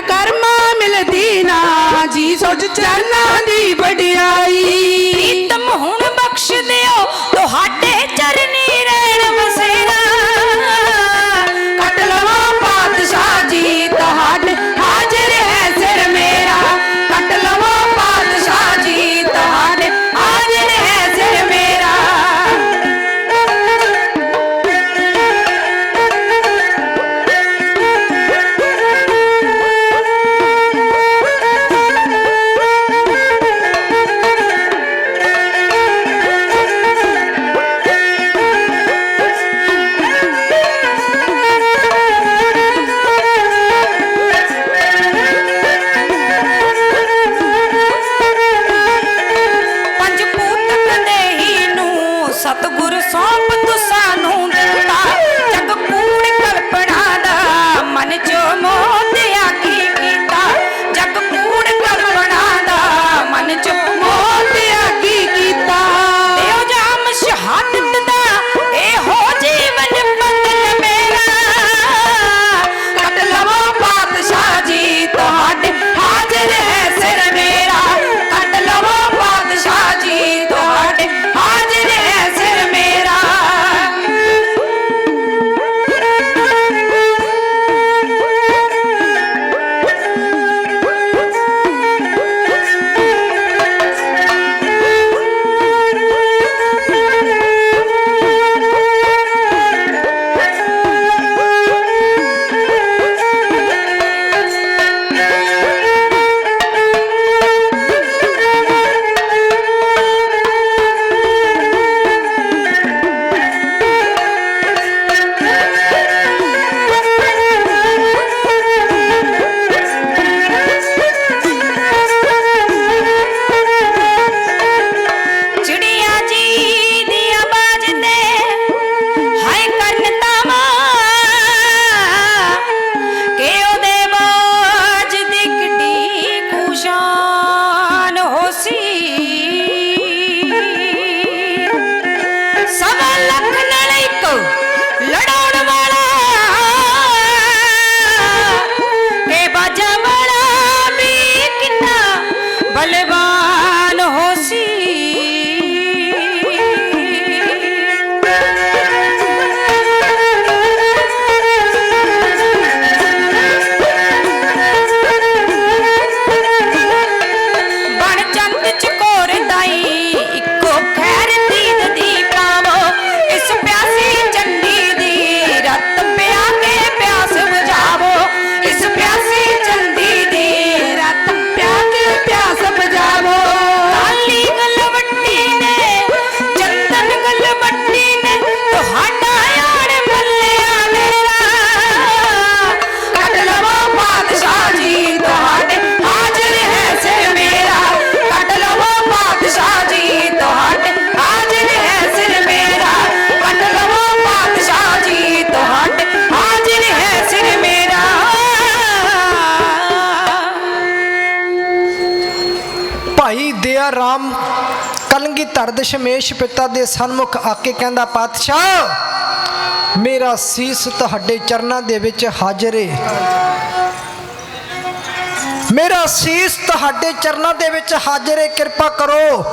ਨਾ ਕਰਮਾ ਮਿਲਦੀ ਨਾ ਜੀ ਸੋਚ ਚਰਨਾਂ ਦੀ ਵਡਿਆਈ। ਦਸ਼ਮੇਸ਼ ਪਿਤਾ ਦੇ ਸਨਮੁਖ ਆ ਕੇ ਕਹਿੰਦਾ ਪਾਤਸ਼ਾਹ ਮੇਰਾ ਸੀਸ ਤੁਹਾਡੇ ਚਰਨਾਂ ਦੇ ਵਿੱਚ ਹਾਜ਼ਰ ਏ। ਮੇਰਾ ਸੀਸ ਤੁਹਾਡੇ ਚਰਨਾਂ ਦੇ ਵਿੱਚ ਹਾਜ਼ਰ ਏ ਕਿਰਪਾ ਕਰੋ।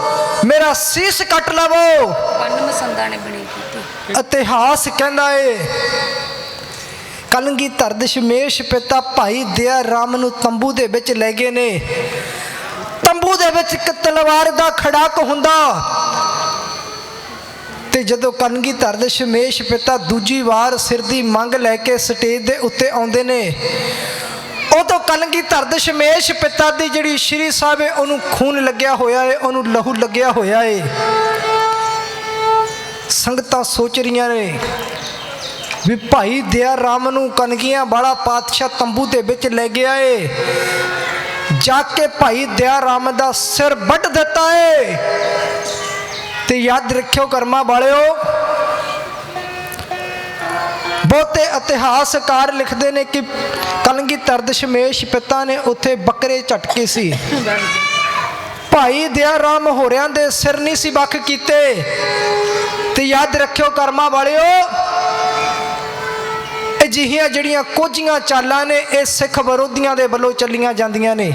ਮੇਰਾ ਸੀਸ ਕੱਟ ਲਵੋ। ਵੰਨ ਮਸੰਦਾ ਨੇ ਬਣੀ ਕੀਤੀ। ਇਤਿਹਾਸ ਕਹਿੰਦਾ ਏ ਕਲੰਗੀਧਰ ਦਸ਼ਮੇਸ਼ ਪਿਤਾ ਭਾਈ ਦਇਆ ਰਾਮ ਨੂੰ ਤੰਬੂ ਦੇ ਵਿੱਚ ਲੈ ਗਏ ਨੇ। ਤੰਬੂ ਦੇ ਵਿੱਚ ਇੱਕ ਤਲਵਾਰ ਦਾ ਖੜਾਕ ਹੁੰਦਾ। ਤੇ ਜਦੋਂ ਕਲੰਗੀਧਰ ਸ਼ਮੇਸ਼ ਪਿਤਾ ਦੂਜੀ ਵਾਰ ਸਿਰ ਦੀ ਮੰਗ ਲੈ ਕੇ ਸਟੇਜ ਦੇ ਉੱਤੇ ਆਉਂਦੇ ਨੇ, ਉਦੋਂ ਕਣਗੀ ਧਰਦ ਸ਼ਮੇਸ਼ ਪਿਤਾ ਦੀ ਜਿਹੜੀ ਸ਼੍ਰੀ ਸਾਹਿਬ ਹੈ ਉਹਨੂੰ ਖੂਨ ਲੱਗਿਆ ਹੋਇਆ ਹੈ ਉਹਨੂੰ ਲਹੂ ਲੱਗਿਆ ਹੋਇਆ ਹੈ ਸੰਗਤਾਂ ਸੋਚ ਰਹੀਆਂ ਨੇ ਵੀ ਭਾਈ ਦਿਆ ਰਾਮ ਨੂੰ ਕਨਗੀਆਂ ਵਾਲਾ ਪਾਤਸ਼ਾਹ ਤੰਬੂ ਦੇ ਵਿੱਚ ਲੈ ਗਿਆ ਏ। ਜਾ ਕੇ ਭਾਈ ਦਇਆ ਰਾਮ ਦਾ ਸਿਰ ਵੱਢ ਦਿੱਤਾ ਏ। ਤੇ ਯਾਦ ਰੱਖਿਓ ਕਰਮਾ ਵਾਲਿਓ, ਬਹੁਤੇ ਇਤਿਹਾਸਕਾਰ ਲਿਖਦੇ ਨੇ ਕਿ ਕਲੰਗੀਧਰ ਦਸ਼ਮੇਸ਼ ਪਿਤਾ ਨੇ ਉੱਥੇ ਬੱਕਰੇ ਝਟਕੇ ਸੀ। ਭਾਈ ਦਇਆ ਰਾਮ ਹੋਰਿਆਂ ਦੇ ਸਿਰ ਨਹੀਂ ਸੀ ਵੱਖ ਕੀਤੇ। ਤੇ ਯਾਦ ਰੱਖਿਓ ਕਰਮਾ ਵਾਲਿਓ ਅਜਿਹੀਆਂ ਜਿਹੜੀਆਂ ਕੋਝੀਆਂ ਚਾਲਾਂ ਨੇ, ਇਹ ਸਿੱਖ ਵਿਰੋਧੀਆਂ ਦੇ ਵੱਲੋਂ ਚੱਲੀਆਂ ਜਾਂਦੀਆਂ ਨੇ।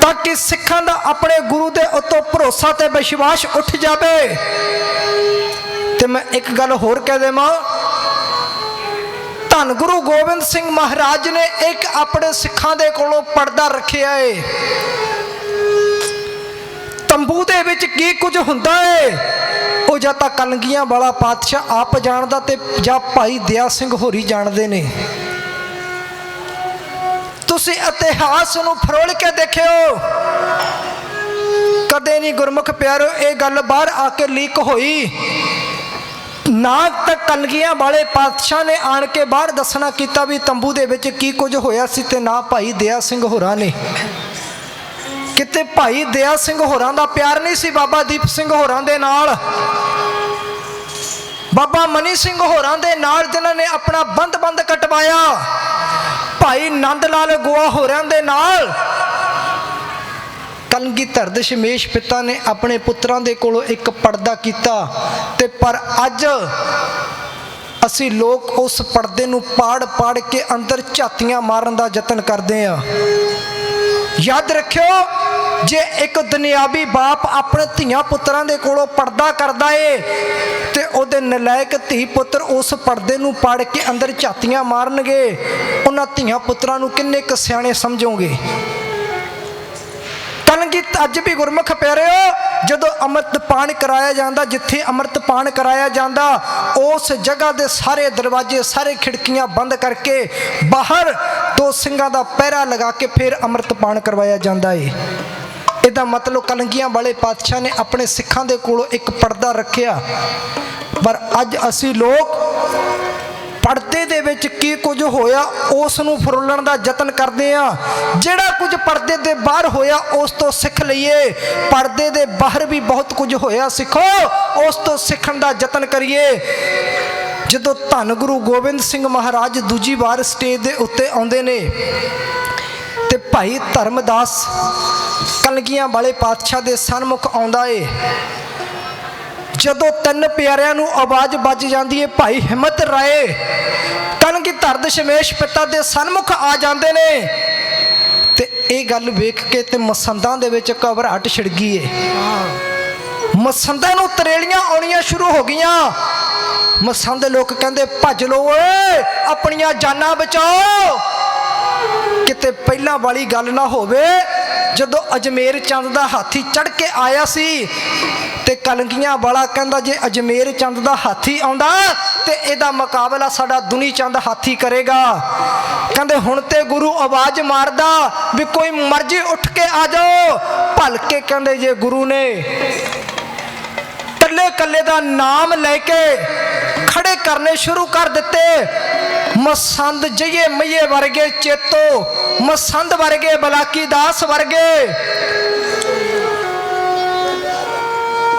ਤਾਂ ਕਿ ਸਿੱਖਾਂ ਦਾ ਆਪਣੇ ਗੁਰੂ ਦੇ ਉੱਤੋਂ ਭਰੋਸਾ ਤੇ ਵਿਸ਼ਵਾਸ ਉੱਠ ਜਾਵੇ। ਤੇ ਮੈਂ ਇੱਕ ਗੱਲ ਹੋਰ ਕਹਿ ਦੇਵਾਂ। ਧੰਨ ਗੁਰੂ ਗੋਬਿੰਦ ਸਿੰਘ ਮਹਾਰਾਜ ਨੇ ਇੱਕ ਆਪਣੇ ਸਿੱਖਾਂ ਦੇ ਕੋਲੋਂ ਪਰਦਾ ਰੱਖਿਆ ਏ। ਤੰਬੂ ਦੇ ਵਿੱਚ ਕੀ ਕੁਝ ਹੁੰਦਾ ਏ? ਜਾਂ ਤਾਂ ਕਲੰਗੀਆਂ ਵਾਲਾ ਪਾਤਸ਼ਾਹ ਆਪ ਜਾਣਦਾ ਤੇ ਜਾਂ ਭਾਈ ਦਇਆ ਸਿੰਘ ਹੋਰੀ ਜਾਣਦੇ ਨੇ। ਤੁਸੀਂ ਇਤਿਹਾਸ ਨੂੰ ਫਰੋਲ ਕੇ ਦੇਖਿਓ। ਕਦੇ ਨਹੀਂ ਗੁਰਮੁਖ ਪਿਆਰੋ, ਇਹ ਗੱਲ ਬਾਹਰ ਆ ਕੇ ਲੀਕ ਹੋਈ। ਨਾ ਤਾਂ ਕਲਗੀਆਂ ਵਾਲੇ ਪਾਤਸ਼ਾਹ ਨੇ ਆਣ ਕੇ ਬਾਹਰ ਦੱਸਣਾ ਕੀਤਾ ਵੀ ਤੰਬੂ ਦੇ ਵਿੱਚ ਕੀ ਕੁਝ ਹੋਇਆ ਸੀ ਤੇ ਨਾ ਭਾਈ ਦਇਆ ਸਿੰਘ ਹੋਰਾਂ ਨੇ। ਕਿਤੇ ਭਾਈ ਦਇਆ ਸਿੰਘ ਹੋਰਾਂ ਦਾ ਪਿਆਰ ਨਹੀਂ ਸੀ ਬਾਬਾ ਦੀਪ ਸਿੰਘ ਹੋਰਾਂ ਦੇ ਨਾਲ। ਬਾਬਾ ਮਨੀ ਸਿੰਘ ਹੋਰਾਂ ਦੇ ਨਾਲ ਜਿਨ੍ਹਾਂ ਨੇ ਆਪਣਾ ਬੰਦ-ਬੰਦ ਕਟਵਾਇਆ। ਭਾਈ ਨੰਦ ਲਾਲ ਗੋਆ ਹੋਰਾਂ ਦੇ ਨਾਲ। ਕਲਗੀਧਰ ਦਸ਼ਮੇਸ਼ ਪਿਤਾ ਨੇ ਆਪਣੇ ਪੁੱਤਰਾਂ ਦੇ ਕੋਲੋਂ ਇੱਕ ਪਰਦਾ ਕੀਤਾ ਤੇ ਪਰ ਅੱਜ ਅਸੀਂ ਲੋਕ ਉਸ ਪਰਦੇ ਨੂੰ ਪਾੜ-ਪਾੜ ਕੇ ਅੰਦਰ ਝਾਤੀਆਂ ਮਾਰਨ ਦਾ ਯਤਨ ਕਰਦੇ ਆ ਯਾਦ ਰੱਖਿਓ, ਜੇ ਇੱਕ ਦੁਨਿਆਵੀ ਬਾਪ ਆਪਣੇ ਧੀਆਂ ਪੁੱਤਰਾਂ ਦੇ ਕੋਲੋਂ ਪਰਦਾ ਕਰਦਾ ਏ, ਤੇ ਉਹਦੇ ਨਲਾਇਕ ਧੀ ਪੁੱਤਰ ਉਸ ਪਰਦੇ ਨੂੰ ਪਾੜ ਕੇ ਅੰਦਰ ਝਾਤੀਆਂ ਮਾਰਨਗੇ, ਉਹਨਾਂ ਧੀਆਂ ਪੁੱਤਰਾਂ ਨੂੰ ਕਿੰਨੇ ਕੁ ਸਿਆਣੇ ਸਮਝੋਗੇ? ਕਲਗੀਤ ਅੱਜ ਵੀ ਗੁਰਮੁਖ ਪਿਆਰਿਓ, ਜਦੋਂ ਅੰਮ੍ਰਿਤ ਪਾਨ ਕਰਾਇਆ ਜਾਂਦਾ, ਜਿੱਥੇ ਅੰਮ੍ਰਿਤ ਪਾਨ ਕਰਾਇਆ ਜਾਂਦਾ, ਉਸ ਜਗ੍ਹਾ ਦੇ ਸਾਰੇ ਦਰਵਾਜ਼ੇ, ਸਾਰੇ ਖਿੜਕੀਆਂ ਬੰਦ ਕਰਕੇ ਬਾਹਰ ਦੋ ਸਿੰਘਾਂ ਦਾ ਪਹਿਰਾ ਲਗਾ ਕੇ ਫਿਰ ਅੰਮ੍ਰਿਤ ਪਾਨ ਕਰਵਾਇਆ ਜਾਂਦਾ ਏ। ਇਹਦਾ ਮਤਲਬ ਕਲੰਗੀਆਂ ਵਾਲੇ ਪਾਤਸ਼ਾਹ ਨੇ ਆਪਣੇ ਸਿੱਖਾਂ ਦੇ ਕੋਲੋਂ ਇੱਕ ਪਰਦਾ ਰੱਖਿਆ। ਪਰ ਅੱਜ ਅਸੀਂ ਲੋਕ ਪਰਦੇ ਦੇ ਵਿੱਚ ਕੀ ਕੁਝ ਹੋਇਆ ਉਸ ਨੂੰ ਫਰੋਲਣ ਦਾ ਯਤਨ ਕਰਦੇ ਆ। ਜਿਹੜਾ ਕੁਝ ਪਰਦੇ ਦੇ ਬਾਹਰ ਹੋਇਆ, ਉਸ ਤੋਂ ਸਿੱਖ ਲਈਏ। ਪਰਦੇ ਦੇ ਬਾਹਰ ਵੀ ਬਹੁਤ ਕੁਝ ਹੋਇਆ, ਸਿੱਖੋ। ਉਸ ਤੋਂ ਸਿੱਖਣ ਦਾ ਯਤਨ ਕਰੀਏ। ਜਦੋਂ ਧੰਨ ਗੁਰੂ ਗੋਬਿੰਦ ਸਿੰਘ ਮਹਾਰਾਜ ਦੂਜੀ ਵਾਰ ਸਟੇਜ ਦੇ ਉੱਤੇ ਆਉਂਦੇ ਨੇ ਤੇ ਭਾਈ ਧਰਮਦਾਸ ਕਲਗੀਆਂ ਵਾਲੇ ਪਾਤਸ਼ਾਹ ਦੇ ਸਨਮੁਖ ਆਉਂਦਾ ਏ, ਜਦੋਂ ਤਿੰਨ ਪਿਆਰਿਆਂ ਨੂੰ ਆਵਾਜ਼ ਵੱਜ ਜਾਂਦੀ ਏ, ਭਾਈ ਹਿੰਮਤ ਰਾਏ ਕਲਗੀ ਧਰਦ ਸ਼ਮੇਸ਼ ਪਿਤਾ ਦੇ ਸਨਮੁਖ ਆ ਜਾਂਦੇ ਨੇ। ਤੇ ਇਹ ਗੱਲ ਵੇਖ ਕੇ ਤੇ ਮਸੰਦਾਂ ਦੇ ਵਿੱਚ ਘਬਰਾਹਟ ਛਿੜ ਗਈ ਏ। ਮਸੰਦਾਂ ਨੂੰ ਤਰੇਲੀਆਂ ਆਉਣੀਆਂ ਸ਼ੁਰੂ ਹੋ ਗਈਆਂ। ਮਸੰਦ ਲੋਕ ਕਹਿੰਦੇ, ਭੱਜ ਲਓ ਓਏ, ਆਪਣੀਆਂ ਜਾਨਾਂ ਬਚਾਓ। ਕਿਤੇ ਪਹਿਲਾਂ ਵਾਲੀ ਗੱਲ ਨਾ ਹੋਵੇ, ਜਦੋਂ ਅਜਮੇਰ ਚੰਦ ਦਾ ਹਾਥੀ ਚੜ ਕੇ ਆਇਆ ਸੀ, ਤੇ ਕਲੰਗੀਆਂ ਵਾਲਾ ਕਹਿੰਦਾ, ਜੇ ਅਜਮੇਰ ਚੰਦ ਦਾ ਹਾਥੀ ਆਉਂਦਾ, ਤੇ ਇਹਦਾ ਮੁਕਾਬਲਾ ਸਾਡਾ ਦੁਨੀ ਚੰਦ ਹਾਥੀ ਕਰੇਗਾ। ਕਹਿੰਦੇ, ਹੁਣ ਤੇ ਗੁਰੂ ਆਵਾਜ਼ ਮਾਰਦਾ ਵੀ ਕੋਈ ਮਰਜ਼ੀ ਉੱਠ ਕੇ ਆ ਜਾਓ। ਭਲਕੇ ਕਹਿੰਦੇ, ਜੇ ਗੁਰੂ ਨੇ ਕੱਲੇ ਕੱਲੇ ਦਾ ਨਾਮ ਲੈ ਕੇ ਖੜੇ ਕਰਨੇ ਸ਼ੁਰੂ ਕਰ ਦਿੱਤੇ। ਮਸੰਦ ਜਈਏ ਮਈਏ ਵਰਗੇ ਚੇਤੋ, ਮਸੰਦ ਵਰਗੇ ਬਲਾਕੀ ਦਾਸ ਵਰਗੇ।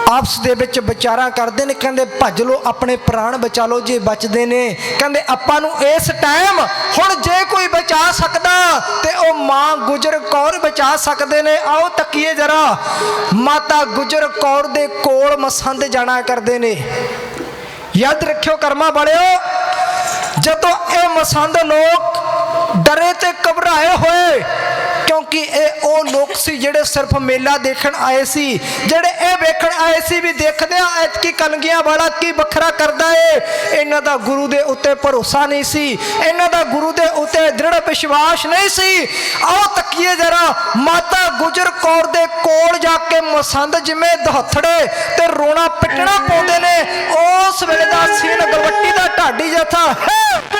ਆਪਸ ਦੇ ਵਿੱਚ ਵਿਚਾਰਾਂ ਕਰਦੇ ਨੇ, ਕਹਿੰਦੇ ਭੱਜ ਲੋ ਆਪਣੇ ਪ੍ਰਾਣ ਬਚਾ ਲੋ ਜੇ ਬਚਦੇ ਨੇ। ਕਹਿੰਦੇ ਆਪਾਂ ਨੂੰ ਇਸ ਟਾਈਮ ਹੁਣ ਜੇ ਕੋਈ ਬਚਾ ਸਕਦਾ ਤੇ ਉਹ ਮਾਂ ਗੁਜਰ ਕੌਰ ਬਚਾ ਸਕਦੇ ਨੇ। ਆਓ ਤੱਕੀਏ ਜਰਾ, ਮਾਤਾ ਗੁਜਰ ਕੌਰ ਦੇ ਕੋਲ ਮਸੰਦ ਜਾਣਾ ਕਰਦੇ ਨੇ। ਯਾਦ ਰੱਖਿਓ ਕਰਮਾ ਵਾਲਿਓ ਜਦੋਂ ਇਹ ਮਸੰਦ ਲੋਕ ਡਰੇ ਤੇ ਘਬਰਾਏ ਹੋਏ ਕਿਉਂਕਿ ਇਹ ਉਹ ਲੋਕ ਸੀ ਜਿਹੜੇ ਸਿਰਫ ਮੇਲਾ ਦੇਖਣ ਆਏ ਸੀ। ਜਿਹੜੇ ਇਹ ਵੇਖਣ ਆਏ ਸੀ ਵੀ ਦੇਖਦੇ ਆ ਐਤਕੀ ਕਲਗੀਆਂ ਵਾਲਾ ਕੀ ਵੱਖਰਾ ਕਰਦਾ ਏ। ਇਹਨਾਂ ਦਾ ਗੁਰੂ ਦੇ ਉੱਤੇ ਭਰੋਸਾ ਨਹੀਂ ਸੀ। ਇਹਨਾਂ ਦਾ ਗੁਰੂ ਦੇ ਉੱਤੇ ਦ੍ਰਿੜ ਵਿਸ਼ਵਾਸ ਨਹੀਂ ਸੀ। ਆਓ ਤੱਕੀਏ ਜਰਾ ਮਾਤਾ ਗੁਜਰ ਕੌਰ ਦੇ ਕੋਲ ਜਾ ਕੇ ਮਸੰਦ ਜਿਵੇਂ ਦਹਥੜੇ ਤੇ ਰੋਣਾ ਪਿੱਟਣਾ ਪਾਉਂਦੇ ਨੇ ਉਸ ਵੇਲੇ ਦਾ ਸੀਨ ਗਲਵੱਟੀ ਦਾ ਢਾਡੀ ਜਥਾ ਹੈ!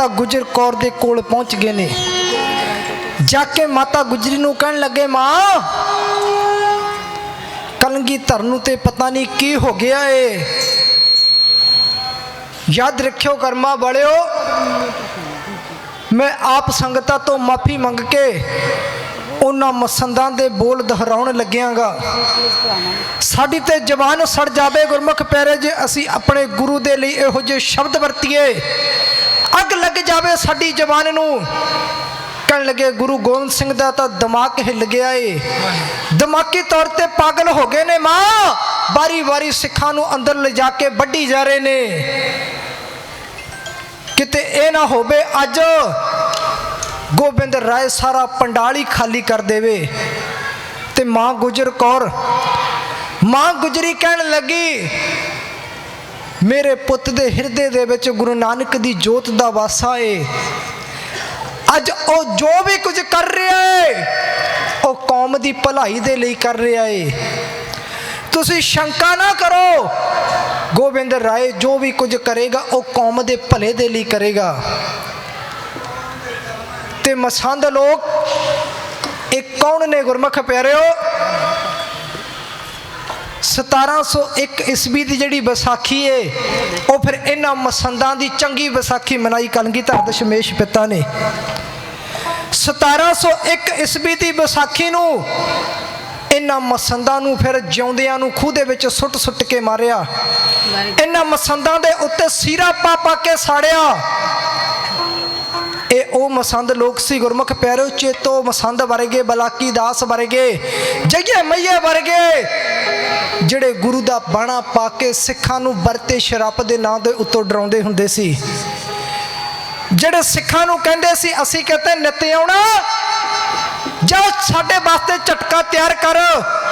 ਮਾਤਾ ਗੁਜਰ ਕੌਰ ਦੇ ਕੋਲ ਪਹੁੰਚ ਗਏ ਨੇ। ਜਾ ਕੇ ਮਾਤਾ ਗੁਜਰੀ ਨੂੰ ਕਹਿਣ ਲੱਗੇ, ਮਾਂ, ਕਲੰਗੀ ਨੂੰ ਤੇ ਪਤਾ ਨਹੀਂ ਕੀ ਹੋ ਗਿਆ ਏ। ਯਾਦ ਰੱਖਿਓ ਕਰਮਾ ਵਾਲਿਓ, ਮੈਂ ਆਪ ਸੰਗਤਾਂ ਤੋਂ ਮਾਫੀ ਮੰਗ ਕੇ ਉਹਨਾਂ ਮਸੰਦਾਂ ਦੇ ਬੋਲ ਦੁਹਰਾਉਣ ਲੱਗਿਆਂਗਾ। ਸਾਡੀ ਤੇ ਜ਼ਬਾਨ ਸੜ ਜਾਵੇ ਗੁਰਮੁਖ ਪਿਆਰੇ ਜੇ, ਅਸੀਂ ਆਪਣੇ ਗੁਰੂ ਦੇ ਲਈ ਇਹੋ ਜਿਹੇ ਸ਼ਬਦ ਵਰਤੀਏ। ਅੱਗ ਲੱਗ ਜਾਵੇ ਸਾਡੀ ਜ਼ਬਾਨ ਨੂੰ। ਕਹਿਣ ਲੱਗੇ, ਗੁਰੂ ਗੋਬਿੰਦ ਸਿੰਘ ਦਾ ਤਾਂ ਦਿਮਾਗ ਹਿੱਲ ਗਿਆ ਏ। ਦਿਮਾਗੀ ਤੌਰ ਤੇ ਪਾਗਲ ਹੋ ਗਏ ਨੇ ਮਾਂ। ਵਾਰੀ ਵਾਰੀ ਸਿੱਖਾਂ ਨੂੰ ਅੰਦਰ ਲਿਜਾ ਕੇ ਵੱਢੀ ਜਾ ਰਹੇ ਨੇ। ਕਿਤੇ ਇਹ ਨਾ ਹੋਵੇ, ਅੱਜ ਗੋਬਿੰਦ ਰਾਏ ਸਾਰਾ ਪੰਡਾਲ ਹੀ ਖਾਲੀ ਕਰ ਦੇਵੇ। ਤੇ ਮਾਂ ਗੁਜਰ ਕੌਰ, ਮਾਂ ਗੁਜਰੀ ਕਹਿਣ ਲੱਗੀ ਮੇਰੇ ਪੁੱਤ ਦੇ ਹਿਰਦੇ ਦੇ ਵਿੱਚ ਗੁਰੂ ਨਾਨਕ ਦੀ ਜੋਤ ਦਾ ਵਾਸਾ ਏ। ਅੱਜ ਉਹ ਜੋ ਵੀ ਕੁਝ ਕਰ ਰਿਹਾ ਏ, ਉਹ ਕੌਮ ਦੀ ਭਲਾਈ ਦੇ ਲਈ ਕਰ ਰਿਹਾ ਏ। ਤੁਸੀਂ ਸ਼ੰਕਾ ਨਾ ਕਰੋ। ਗੋਬਿੰਦ ਰਾਏ ਜੋ ਵੀ ਕੁਝ ਕਰੇਗਾ, ਉਹ ਕੌਮ ਦੇ ਭਲੇ ਦੇ ਲਈ ਕਰੇਗਾ। ਤੇ ਮਸੰਦ ਲੋਕ, ਇਹ ਕੌਣ ਨੇ ਗੁਰਮੁਖ ਪਿਆਰਿਓ? 1701 ਈਸਵੀ ਦੀ ਜਿਹੜੀ ਵਿਸਾਖੀ ਏ ਉਹ ਫਿਰ ਇਹਨਾਂ ਮਸੰਦਾਂ ਦੀ ਚੰਗੀ ਵਿਸਾਖੀ ਮਨਾਈ ਕਲਗੀਧਰ ਦਸ਼ਮੇਸ਼ ਪਿਤਾ ਨੇ। 1701 ਈਸਵੀ ਦੀ ਵਿਸਾਖੀ ਨੂੰ ਇਹਨਾਂ ਮਸੰਦਾਂ ਨੂੰ ਫਿਰ ਜਿਉਂਦਿਆਂ ਨੂੰ ਖੂਹ ਦੇ ਵਿੱਚ ਸੁੱਟ ਸੁੱਟ ਕੇ ਮਾਰਿਆ। ਇਹਨਾਂ ਮਸੰਦਾਂ ਦੇ ਉੱਤੇ ਸੀਰਾ ਪਾ ਪਾ ਕੇ ਸਾੜਿਆ। ਇਹ ਉਹ ਮਸੰਦ ਲੋਕ ਸੀ, ਗੁਰਮੁਖ ਪਿਆਰਿਓ, ਚੇਤੋ ਮਸੰਦ ਵਰਗੇ, ਬਲਾਕੀ ਦਾਸ ਵਰਗੇ ਜਗੇ ਮਈਏ ਵਰਗੇ, ਜਿਹੜੇ ਗੁਰੂ ਦਾ ਬਾਣਾ ਪਾ ਕੇ ਸਿੱਖਾਂ ਨੂੰ ਵਰਤੇ ਸ਼ਰਾਪ ਦੇ ਨਾਂ ਦੇ ਉੱਤੋਂ ਡਰਾਉਂਦੇ ਹੁੰਦੇ ਸੀ। ਜਿਹੜੇ ਸਿੱਖਾਂ ਨੂੰ ਕਹਿੰਦੇ ਸੀ, ਅਸੀਂ ਕਹਤੇ ਨਿਤ ਆਉਣਾ, ਜਾ ਸਾਡੇ ਵਾਸਤੇ ਝਟਕਾ ਤਿਆਰ ਕਰ,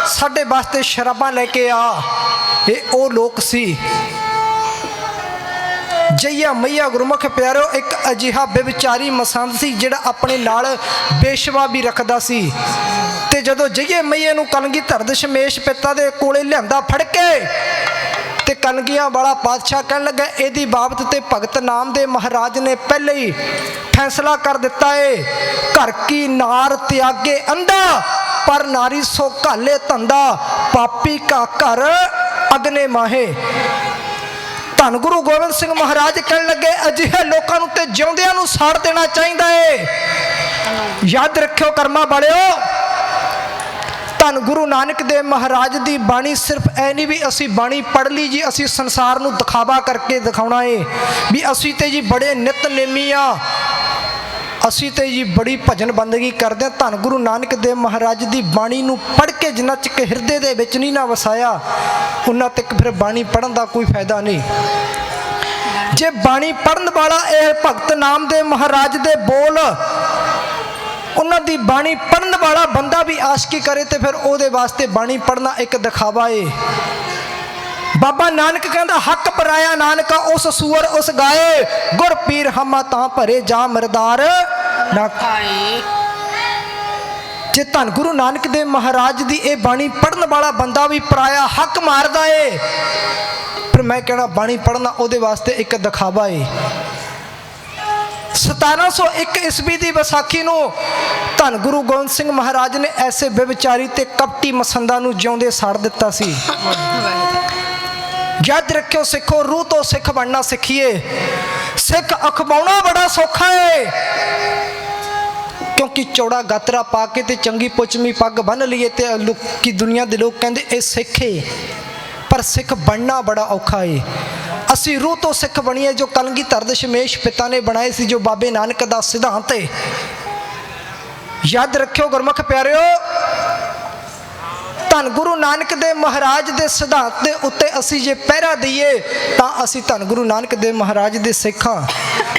ਸਾਡੇ ਵਾਸਤੇ ਸ਼ਰਾਬਾਂ ਲੈ ਕੇ ਆ। ਇਹ ਉਹ ਲੋਕ ਸੀ ਜਈਆ ਮਈਆ ਗੁਰਮੁਖ ਪਿਆਰਿਓ ਇੱਕ ਅਜਿਹਾ ਬੇਵਿਚਾਰੀ ਮਸੰਦ ਸੀ ਜਿਹੜਾ ਆਪਣੇ ਨਾਲ ਬੇਸ਼ਵਾ ਵੀ ਰੱਖਦਾ ਸੀ। ਤੇ ਜਦੋਂ ਜਈਏ ਮਈਏ ਨੂੰ ਕਲਗੀਧਰ ਦਸ਼ਮੇਸ਼ ਪਿਤਾ ਦੇ ਕੋਲੇ ਲਿਆਂਦਾ ਫੜ ਕੇ, ਤੇ ਕਲਗੀਆਂ ਵਾਲਾ ਪਾਤਸ਼ਾਹ ਕਹਿਣ ਲੱਗਾ, ਇਹਦੀ ਬਾਬਤ ਤੇ ਭਗਤ ਨਾਮ ਦੇ ਮਹਾਰਾਜ ਨੇ ਪਹਿਲੇ ਹੀ ਫੈਸਲਾ ਕਰ ਦਿੱਤਾ ਏ। ਘਰ ਕੀ ਨਾਰ ਤਿਆਗੇ ਅੰਦਾ ਪਰ ਨਾਰੀ ਸੋ ਘਾਲੇ ਧੰਦਾ, ਪਾਪੀ ਕਾ ਘਰ ਅਗਨੇ ਮਾਹੇ। ਧੰਨ ਗੁਰੂ ਗੋਬਿੰਦ ਸਿੰਘ ਮਹਾਰਾਜ ਕਹਿਣ ਲੱਗੇ, ਅਜਿਹੇ ਲੋਕਾਂ ਨੂੰ ਤੇ ਜਿਉਂਦਿਆਂ ਨੂੰ ਸਾੜ ਦੇਣਾ ਚਾਹੀਦਾ ਏ। ਯਾਦ ਰੱਖਿਓ ਕਰਮਾ ਵਾਲਿਓ, ਧੰਨ ਗੁਰੂ ਨਾਨਕ ਦੇਵ ਮਹਾਰਾਜ ਦੀ ਬਾਣੀ ਸਿਰਫ ਐ ਨਹੀਂ ਵੀ ਅਸੀਂ ਬਾਣੀ ਪੜ੍ਹ ਲਈ ਜੀ, ਅਸੀਂ ਸੰਸਾਰ ਨੂੰ ਦਿਖਾਵਾ ਕਰਕੇ ਦਿਖਾਉਣਾ ਏ। ਵੀ ਅਸੀਂ ਤੇ ਜੀ ਬੜੇ ਨਿਤਨੇਮੀ ਆ। ਅਸੀਂ ਤੇ ਜੀ ਬੜੀ ਭਜਨ ਬੰਦਗੀ ਕਰਦੇ ਹਾਂ। ਧੰਨ ਗੁਰੂ ਨਾਨਕ ਦੇਵ ਮਹਾਰਾਜ ਦੀ ਬਾਣੀ ਨੂੰ ਪੜ੍ਹ ਕੇ ਜਿੰਨਾ ਚਿਕ ਹਿਰਦੇ ਦੇ ਵਿੱਚ ਨਹੀਂ ਨਾ ਵਸਾਇਆ, ਉਹਨਾਂ ਤੱਕ ਫਿਰ ਬਾਣੀ ਪੜਨ ਦਾ ਕੋਈ ਫਾਇਦਾ ਨਹੀਂ। ਜੇ ਬਾਣੀ ਪੜਨ ਵਾਲਾ ਇਹ ਭਗਤ ਨਾਮ ਦੇ ਮਹਾਰਾਜ ਦੇ ਬੋਲ, ਉਹਨਾਂ ਦੀ ਬਾਣੀ ਪੜਨ ਵਾਲਾ ਬੰਦਾ ਵੀ ਆਸ਼ਕੀ ਕਰੇ ਤੇ ਫਿਰ ਉਹਦੇ ਵਾਸਤੇ ਬਾਣੀ ਪੜਨਾ ਇੱਕ ਦਿਖਾਵਾ ਏ। ਬਾਬਾ ਨਾਨਕ ਕਹਿੰਦਾ ਹੱਕ ਪਰਾਇਆ ਨਾਨਕਾ ਉਸ ਸੂਰ ਉਸ ਗਾਏ। ਗੁਰ ਪੀਰ ਹਮਾ ਤਾਂ ਭਰੇ ਜਾ ਮਰਦਾਰ। ਨਾ ਹਾਏ। ਜੇ ਧੰਨ ਗੁਰੂ ਨਾਨਕ ਦੇਵ ਮਹਾਰਾਜ ਦੀ ਇਹ ਬਾਣੀ ਪੜਨ ਵਾਲਾ ਬੰਦਾ ਵੀ ਪਰਾਇਆ ਹੱਕ ਮਾਰਦਾ ਏ। ਪਰ ਮੈਂ ਕਹਿਣਾ ਬਾਣੀ ਪੜਨਾ ਉਹਦੇ ਵਾਸਤੇ ਇੱਕ ਦਿਖਾਵਾ ਏ। 1701 ਈਸਵੀ ਦੀ ਵਿਸਾਖੀ ਨੂੰ ਧੰਨ ਗੁਰੂ ਗੋਬਿੰਦ ਸਿੰਘ ਮਹਾਰਾਜ ਨੇ ਐਸੇ ਬੇਵਿਚਾਰੀ ਤੇ ਕਪਟੀ ਮਸੰਦਾ ਨੂੰ ਜਿਉਂਦੇ ਸਾੜ ਦਿੱਤਾ ਸੀ। ਯਾਦ ਰੱਖਿਓ, ਸਿੱਖੋ, ਰੂਹ ਤੋਂ ਸਿੱਖ ਬਣਨਾ ਸਿੱਖੀਏ। ਸਿੱਖ ਅਖਵਾਉਣਾ ਬੜਾ ਸੌਖਾ ਏ। ਕਿਉਂਕਿ ਚੌੜਾ ਗਾਤਰਾ ਪਾ ਕੇ ਤੇ ਚੰਗੀ ਪੁੱਚਮੀ ਪੱਗ ਬੰਨ ਲਈਏ ਤੇ ਲੋਕੀ ਦੁਨੀਆ ਦੇ ਲੋਕ ਕਹਿੰਦੇ, ਇਹ ਸਿੱਖ ਏ। ਪਰ ਸਿੱਖ ਬਣਨਾ ਬੜਾ ਔਖਾ ਏ। ਅਸੀਂ ਰੂਹ ਤੋਂ ਸਿੱਖ ਬਣੀਏ ਜੋ ਕਲਗੀ ਕਲਗੀਧਰ ਸ਼ਮੇਸ਼ ਪਿਤਾ ਨੇ ਬਣਾਏ ਸੀ, ਜੋ ਬਾਬੇ ਨਾਨਕ ਦਾ ਸਿਧਾਂਤ ਏ। ਯਾਦ ਰੱਖਿਓ ਗੁਰਮੁਖ ਪਿਆਰਿਓ ਧੰਨ ਗੁਰੂ ਨਾਨਕ ਦੇਵ ਮਹਾਰਾਜ ਦੇ ਸਿਧਾਂਤ ਦੇ ਉੱਤੇ ਅਸੀਂ ਜੇ ਪਹਿਰਾ ਦਈਏ, ਤਾਂ ਅਸੀਂ ਧੰਨ ਗੁਰੂ ਨਾਨਕ ਦੇਵ ਮਹਾਰਾਜ ਦੇ ਸਿੱਖਾਂ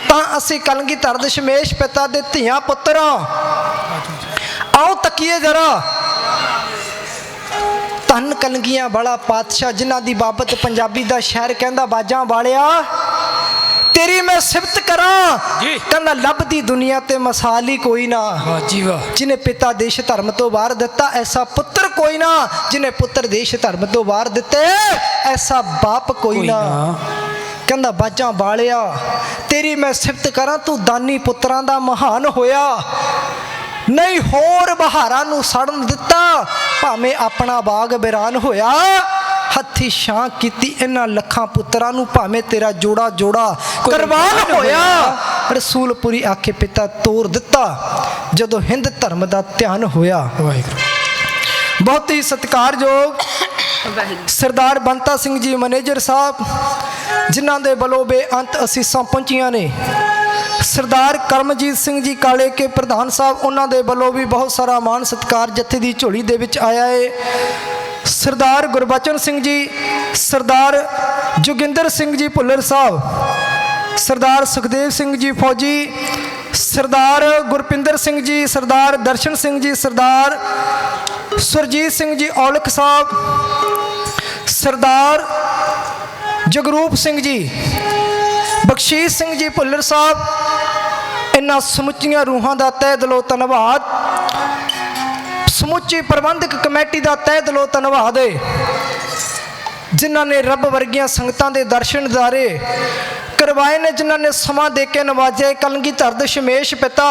ਤਾਂ ਅਸੀਂ ਕਲਗੀਧਰ ਦਸ਼ਮੇਸ਼ ਪਿਤਾ ਦੇ ਧੀਆਂ ਪੁੱਤਰਾਂ ਆਓ ਤੱਕੀਏ ਜਰਾ। ਧੰਨ ਕਲਗੀਆਂ ਵਾਲਾ ਪਾਤਸ਼ਾਹ, ਜਿਨ੍ਹਾਂ ਦੀ ਬਾਬਤ ਪੰਜਾਬੀ ਦਾ ਸ਼ਾਇਰ ਕਹਿੰਦਾ, ਬਾਜਾਂ ਵਾਲਿਆ ਤੇਰੀ ਮੈਂ ਸਿਫਤ ਕਰਾਂ ਜੀ। ਕਹਿੰਦਾ ਲੱਭਦੀ ਦੁਨੀਆ ਤੇ ਮਸਾਲ ਕੋਈ ਨਾ। ਵਾਹ ਜੀ ਵਾਹ। ਜਿਨੇ ਪਿਤਾ ਦੇਸ਼ ਧਰਮ ਤੋਂ ਬਾਹਰ ਦਿੱਤਾ ਐਸਾ ਪੁੱਤਰ ਕੋਈ ਨਾ ਜਿਨੇ ਪੁੱਤਰ ਦੇਸ਼ ਧਰਮ ਤੋਂ ਬਾਹਰ ਦਿੱਤੇ ਐਸਾ ਬਾਪ ਕੋਈ ਨਾ। ਕਹਿੰਦਾ ਬਾਜਾਂ ਵਾਲਿਆ ਤੇਰੀ ਮੈਂ ਸਿਫਤ ਕਰਾਂ ਤੂੰ ਦਾਨੀ ਪੁੱਤਰਾਂ ਦਾ ਮਹਾਨ ਹੋਇਆ। ਨਹੀਂ ਹੋਰ ਬਹਾਰਾਂ ਨੂੰ ਸੜਨ ਦਿੱਤਾ ਭਾਵੇਂ ਆਪਣਾ ਬਾਗ ਬਿਰਾਨ ਹੋਇਆ। ਹੱਥੀ ਛਾਂ ਕੀਤੀ ਇਹਨਾਂ ਲੱਖਾਂ ਪੁੱਤਰਾਂ ਨੂੰ ਭਾਵੇਂ ਤੇਰਾ ਜੋੜਾ ਜੋੜਾ ਕੁਰਬਾਨ ਹੋਇਆ। ਰਸੂਲਪੁਰੀ ਆਖੇ ਪਿਤਾ ਤੋਰ ਦਿੱਤਾ ਜਦੋਂ ਹਿੰਦ ਧਰਮ ਦਾ ਧਿਆਨ ਹੋਇਆ। ਵਾਹਿਗੁਰੂ। ਬਹੁਤ ਹੀ ਸਤਿਕਾਰਯੋਗ ਸਰਦਾਰ ਬੰਤਾ ਸਿੰਘ ਜੀ ਮੈਨੇਜਰ ਸਾਹਿਬ ਜਿਨ੍ਹਾਂ ਦੇ ਵੱਲੋਂ ਬੇਅੰਤ ਅਸੀਸਾਂ ਪਹੁੰਚੀਆਂ ਨੇ। ਸਰਦਾਰ ਕਰਮਜੀਤ ਸਿੰਘ ਜੀ ਕਾਲੇ ਕੇ ਪ੍ਰਧਾਨ ਸਾਹਿਬ ਉਹਨਾਂ ਦੇ ਵੱਲੋਂ ਵੀ ਬਹੁਤ ਸਾਰਾ ਮਾਣ ਸਤਿਕਾਰ ਜੱਥੇ ਦੀ ਝੋਲੀ ਦੇ ਵਿੱਚ ਆਇਆ ਏ। ਸਰਦਾਰ ਗੁਰਬਚਨ ਸਿੰਘ ਜੀ, ਸਰਦਾਰ ਜੋਗਿੰਦਰ ਸਿੰਘ ਜੀ ਭੁੱਲਰ ਸਾਹਿਬ, ਸਰਦਾਰ ਸੁਖਦੇਵ ਸਿੰਘ ਜੀ ਫੌਜੀ, ਸਰਦਾਰ ਗੁਰਪਿੰਦਰ ਸਿੰਘ ਜੀ, ਸਰਦਾਰ ਦਰਸ਼ਨ ਸਿੰਘ ਜੀ, ਸਰਦਾਰ ਸੁਰਜੀਤ ਸਿੰਘ ਜੀ ਔਲਖ ਸਾਹਿਬ, ਸਰਦਾਰ ਜਗਰੂਪ ਸਿੰਘ ਜੀ, ਬਖਸ਼ੀਸ਼ ਸਿੰਘ ਜੀ ਭੁੱਲਰ ਸਾਹਿਬ, ਇਹਨਾਂ ਸਮੁੱਚੀਆਂ ਰੂਹਾਂ ਦਾ ਤਹਿ ਦਿਲੋਂ ਧੰਨਵਾਦ। ਸਮੁੱਚੀ ਪ੍ਰਬੰਧਕ ਕਮੇਟੀ ਦਾ ਤਹਿ ਦਿਲੋਂ ਧੰਨਵਾਦ ਹੈ ਜਿਨ੍ਹਾਂ ਨੇ ਰੱਬ ਵਰਗੀਆਂ ਸੰਗਤਾਂ ਦੇ ਦਰਸ਼ਨ ਦਿਦਾਰੇ ਕਰਵਾਏ ਨੇ, ਜਿਨ੍ਹਾਂ ਨੇ ਸਮਾਂ ਦੇ ਕੇ ਨਵਾਜਿਆ ਕਲਗੀਧਰ ਸ਼ਮੇਸ਼ ਪਿਤਾ।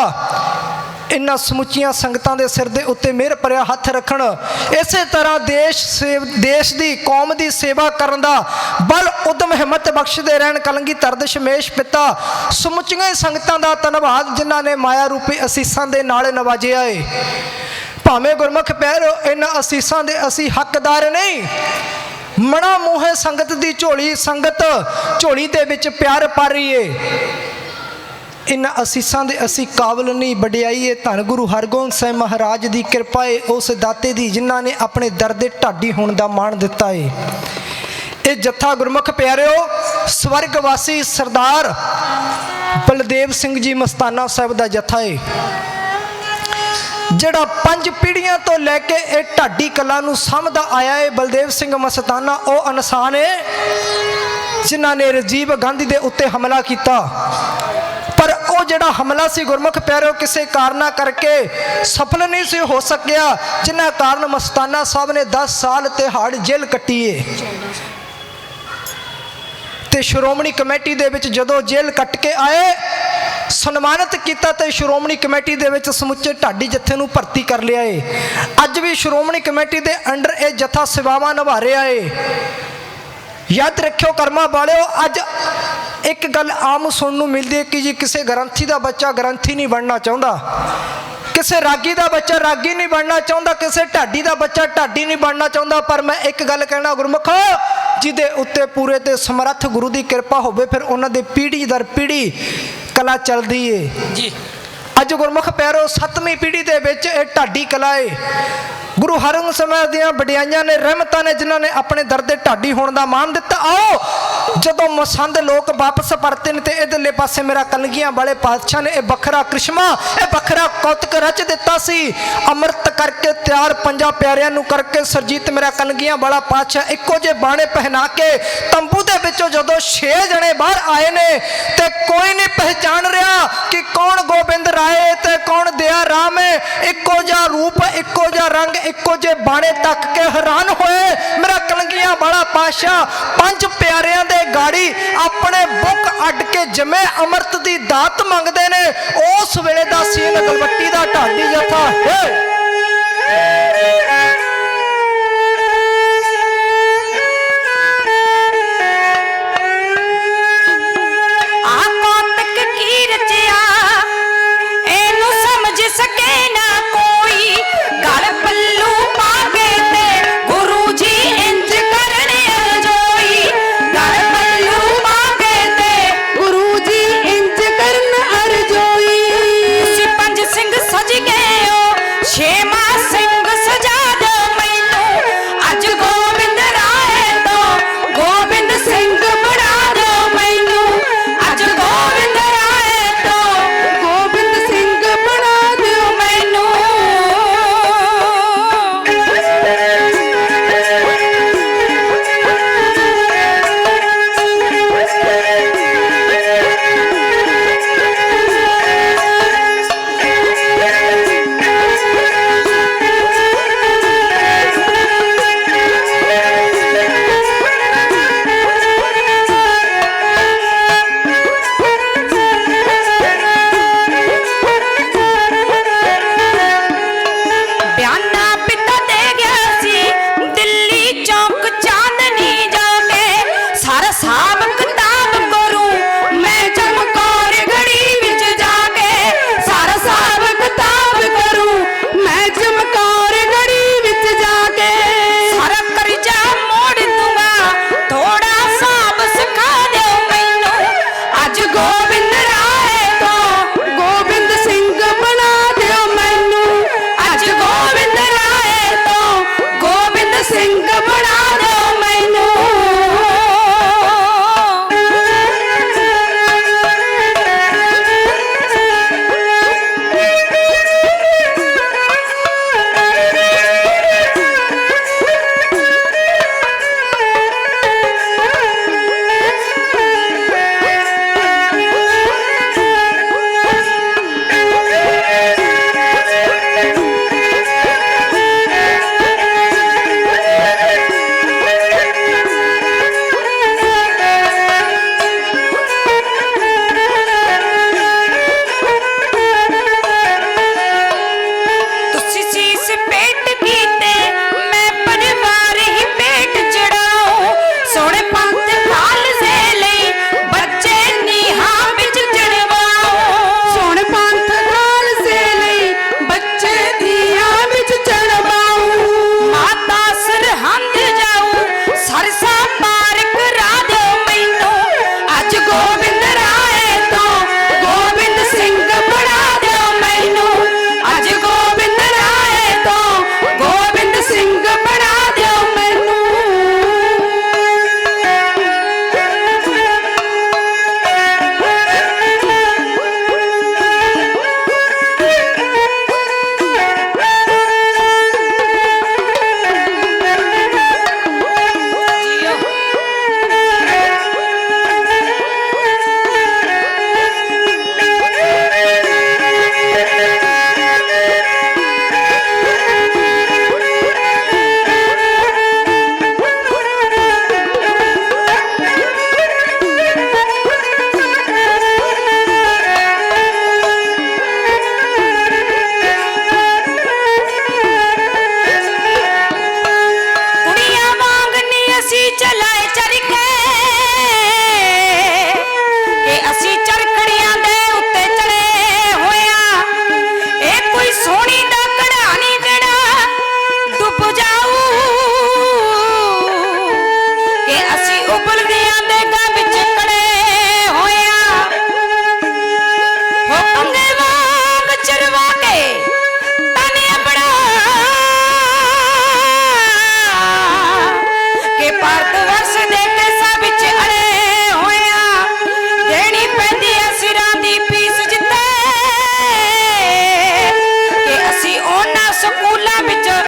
ਇਨ੍ਹਾਂ ਸਮੁੱਚੀਆਂ ਸੰਗਤਾਂ ਦੇ ਸਿਰ ਦੇ ਉੱਤੇ ਮਿਹਰ ਭਰਿਆ ਹੱਥ ਰੱਖਣ। ਇਸੇ ਤਰ੍ਹਾਂ ਦੇਸ਼ ਸੇਵ, ਦੇਸ਼ ਦੀ ਕੌਮ ਦੀ ਸੇਵਾ ਕਰਨ ਦਾ ਬਲ ਉਦਮ ਹਿੰਮਤ ਬਖਸ਼ਦੇ ਰਹਿਣ ਕਲਗੀਧਰ ਸ਼ਮੇਸ਼ ਪਿਤਾ। ਸਮੁੱਚੀਆਂ ਸੰਗਤਾਂ ਦਾ ਧੰਨਵਾਦ, ਜਿਨ੍ਹਾਂ ਨੇ ਮਾਇਆ ਰੂਪੀ ਅਸੀਸਾਂ ਦੇ ਨਾਲ ਨਵਾਜਿਆ ਏ। ਭਾਵੇਂ ਗੁਰਮੁਖ ਪੈਰੋ ਇਹਨਾਂ ਅਸੀਸਾਂ ਦੇ ਅਸੀਂ ਹੱਕਦਾਰ ਨਹੀਂ। ਮਣਾ ਮੂਹੇ ਸੰਗਤ ਦੀ ਝੋਲੀ, ਸੰਗਤ ਝੋਲੀ ਦੇ ਵਿੱਚ ਪਿਆਰ ਪਾ ਰਹੀ ਏ। ਇਨ ਅਸੀਸਾਂ ਦੇ ਅਸੀਂ ਕਾਬਲ ਨਹੀਂ ਵਡਿਆਈਏ। ਧੰਨ ਗੁਰੂ ਹਰਗੋਬਿੰਦ ਸਾਹਿਬ ਮਹਾਰਾਜ ਦੀ ਕਿਰਪਾ ਏ, ਉਸ ਦਾਤੇ ਦੀ ਜਿਨ੍ਹਾਂ ਨੇ ਆਪਣੇ ਦਰ ਦੇ ਢਾਡੀ ਹੋਣ ਦਾ ਮਾਣ ਦਿੱਤਾ ਏ। ਇਹ ਜੱਥਾ ਗੁਰਮੁਖ ਪਿਆਰਿਓ, ਸਵਰਗਵਾਸੀ ਸਰਦਾਰ ਬਲਦੇਵ ਸਿੰਘ ਜੀ ਮਸਤਾਨਾ ਸਾਹਿਬ ਦਾ ਜੱਥਾ ਏ। ਜਿਹੜਾ ਪੰਜ ਪੀੜ੍ਹੀਆਂ ਤੋਂ ਲੈ ਕੇ ਇਹ ਢਾਡੀ ਕਲਾ ਨੂੰ ਸਮਝਦਾ ਆਇਆ ਹੈ ਬਲਦੇਵ ਸਿੰਘ ਮਸਤਾਨਾ, ਉਹ ਇਨਸਾਨ ਹੈ ਜਿਨ੍ਹਾਂ ਨੇ ਰਜੀਵ ਗਾਂਧੀ ਦੇ ਉੱਤੇ ਹਮਲਾ ਕੀਤਾ। ਪਰ ਉਹ ਜਿਹੜਾ ਹਮਲਾ ਸੀ ਗੁਰਮੁਖ ਪਿਆਰਿਓ ਕਿਸੇ ਕਾਰਨਾ ਕਰਕੇ ਸਫਲ ਨਹੀਂ ਸੀ ਹੋ ਸਕਿਆ, ਜਿਨ੍ਹਾਂ ਕਾਰਨ ਮਸਤਾਨਾ ਸਾਹਿਬ ਨੇ 10 ਸਾਲ ਤਿਹਾੜ ਜੇਲ੍ਹ ਕੱਟੀ ਏ। ਤੇ ਸ਼੍ਰੋਮਣੀ ਕਮੇਟੀ ਦੇ ਵਿੱਚ ਜਦੋਂ ਜੇਲ੍ਹ ਕੱਟ ਕੇ ਆਏ ਸਨਮਾਨਿਤ ਕੀਤਾ ਤੇ ਸ਼੍ਰੋਮਣੀ ਕਮੇਟੀ ਦੇ ਵਿੱਚ ਸਮੁੱਚੇ ਢਾਡੀ ਜਥੇ ਨੂੰ ਭਰਤੀ ਕਰ ਲਿਆ ਏ। ਅੱਜ ਵੀ ਸ਼੍ਰੋਮਣੀ ਕਮੇਟੀ ਦੇ ਅੰਡਰ ਇਹ ਜਥਾ ਸੇਵਾਵਾਂ ਨਿਭਾ ਰਿਹਾ ਏ। ਯਾਦ ਰੱਖਿਓ ਕਰਮਾ ਵਾਲਿਓ ਅੱਜ ਇੱਕ ਗੱਲ ਆਮ ਸੁਣਨ ਨੂੰ ਮਿਲਦੀ ਹੈ ਕਿ ਜੀ ਕਿਸੇ ਗ੍ਰੰਥੀ ਦਾ ਬੱਚਾ ਗ੍ਰੰਥੀ ਨਹੀਂ ਬਣਨਾ ਚਾਹੁੰਦਾ। ਕਿਸੇ ਰਾਗੀ ਦਾ ਬੱਚਾ ਰਾਗੀ ਨਹੀਂ ਬਣਨਾ ਚਾਹੁੰਦਾ, ਕਿਸੇ ਢਾਡੀ ਦਾ ਬੱਚਾ ਢਾਡੀ ਨਹੀਂ ਬਣਨਾ ਚਾਹੁੰਦਾ। ਪਰ ਮੈਂ ਇੱਕ ਗੱਲ ਕਹਿਣਾ ਗੁਰਮੁਖੋ, ਜਿਹਦੇ ਉੱਤੇ ਪੂਰੇ ਤੇ ਸਮਰੱਥ ਗੁਰੂ ਦੀ ਕਿਰਪਾ ਹੋਵੇ, ਫਿਰ ਉਹਨਾਂ ਦੇ ਪੀੜ੍ਹੀ ਦਰ ਪੀੜ੍ਹੀ ਕਲਾ ਚੱਲਦੀ ਏ। ਜੀ। ਅੱਜ ਗੁਰਮੁਖ ਪਿਆਰੋ ਸੱਤਵੀਂ ਪੀੜ੍ਹੀ ਦੇ ਵਿੱਚ ਇਹ ਢਾਡੀ ਕਲਾ ਏ। ਗੁਰੂ ਹਰਿਗੋਬਿੰਦ ਸਮੇਂ ਦੀਆਂ ਵਡਿਆਈਆਂ ਨੇ ਰਹਿਮਤਾਂ ਨੇ ਜਿਨ੍ਹਾਂ ਨੇ ਆਪਣੇ ਦਰ ਦੇ ਢਾਡੀ ਹੋਣ ਦਾ ਮਾਣ ਦਿੱਤਾ। ਆਓ ਜਦੋਂ ਮਸੰਦ ਲੋਕ ਵਾਪਸ ਪਰਤੇ ਨੇ ਤੇ ਇਧਰਲੇ ਪਾਸੇ ਮੇਰਾ ਕਲਗੀਆਂ ਵਾਲੇ ਪਾਤਸ਼ਾਹ ਨੇ ਇਹ ਵੱਖਰਾ ਕ੍ਰਿਸ਼ਮਾ, ਇਹ ਵੱਖਰਾ ਕੌਤਕ ਰਚ ਦਿੱਤਾ ਸੀ। ਅੰਮ੍ਰਿਤ ਕਰਕੇ ਤਿਆਰ ਪੰਜਾਂ ਪਿਆਰਿਆਂ ਨੂੰ ਕਰਕੇ ਸਰਜੀਤ ਮੇਰਾ ਕਲਗੀਆਂ ਵਾਲਾ ਪਾਤਸ਼ਾਹ ਇੱਕੋ ਜਿਹੇ ਬਾਣੇ ਪਹਿਨਾ ਕੇ ਤੰਬੂ ਦੇ ਵਿੱਚੋਂ ਜਦੋਂ 6 ਜਣੇ ਬਾਹਰ ਆਏ ਨੇ ਤੇ ਕੋਈ ਨਹੀਂ ਪਹਿਚਾਨ ਰਿਹਾ ਕਿ ਕੌਣ ਗੋਬਿੰਦ ਰਾਏ ਤੇ ਕੌਣ ਦਿਆ ਰਾਮ ਹੈ। ਇੱਕੋ ਜਿਹਾ ਰੂਪ, ਇੱਕੋ ਜਿਹਾ ਰੰਗ, ਇੱਕੋ ਜਿਹੇ ਬਾਣੇ ਤੱਕ ਕੇ ਹੈਰਾਨ ਹੋਏ ਮੇਰਾ ਕਲੰਗੀਆਂ ਵਾਲਾ ਪਾਤਸ਼ਾਹ। ਪੰਜ ਪਿਆਰਿਆਂ ਦੇ ਗਾੜੀ ਆਪਣੇ ਬੁੱਕ ਅੱਡ ਕੇ ਜਿਵੇਂ ਅੰਮ੍ਰਿਤ ਦੀ ਦਾਤ ਮੰਗਦੇ ਨੇ। ਉਸ ਵੇਲੇ ਦਾ ਸੀਨ ਗਲਵੱਟੀ ਦਾ ਢਾਡੀ ਜਥਾ। ਹੈ!